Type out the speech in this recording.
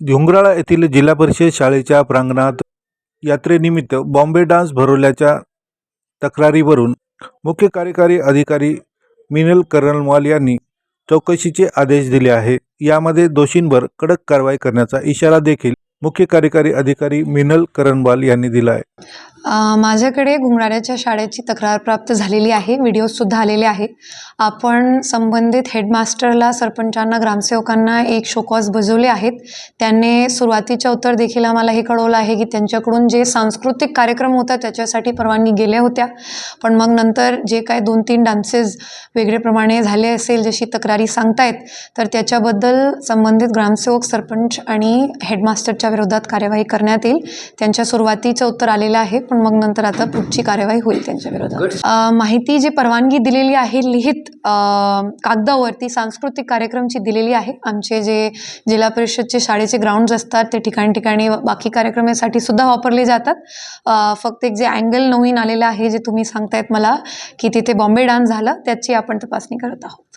ढोंगराळा येथील जिल्हा परिषद शाळेच्या प्रांगणात यात्रेनिमित्त बॉम्बे डान्स भरवल्याच्या तक्रारीवरून मुख्य कार्यकारी अधिकारी मिनल करणवाल यांनी चौकशीचे आदेश दिले आहे. यामध्ये दोषींवर कडक कारवाई करण्याचा इशारा देखील मुख्य कार्यकारी अधिकारी मिनल करणवाल यांनी दिला आहे. माझ्याकडे घुंगराड्याच्या शाळेची तक्रार प्राप्त झालेली आहे. व्हिडिओजसुद्धा आलेले आहे आपण संबंधित हेडमास्टरला सरपंचांना ग्रामसेवकांना एक शोकॉज बजवले आहेत. त्यांनी सुरुवातीच्या उत्तर देखील आम्हाला हे कळवलं आहे की त्यांच्याकडून जे सांस्कृतिक कार्यक्रम होता त्याच्यासाठी परवानगी गेल्या होत्या. पण मग नंतर जे काय दोन तीन डान्सेस वेगळेप्रमाणे झाले असेल जशी तक्रारी सांगतायत तर त्याच्याबद्दल संबंधित ग्रामसेवक सरपंच आणि हेडमास्टरच्या विरोधात कार्यवाही करण्यात येईल. त्यांच्या सुरुवातीचं उत्तर आलेलं आहे. पण मग नंतर आता पुढची कार्यवाही होईल त्यांच्या विरोधात. माहिती जी परवानगी दिलेली आहे लिहित कागदावरती सांस्कृतिक कार्यक्रमची दिलेली आहे. आमचे जे जिल्हा परिषदचे शाळेचे ग्राउंड्स असतात ते ठिकाणी ठिकाणी बाकी कार्यक्रमासाठी सुद्धा वापरले जातात. फक्त एक जे अँगल नवीन आलेलं आहे जे तुम्ही सांगतायत मला की तिथे बॉम्बे डान्स झाला त्याची आपण तपासणी करत आहोत.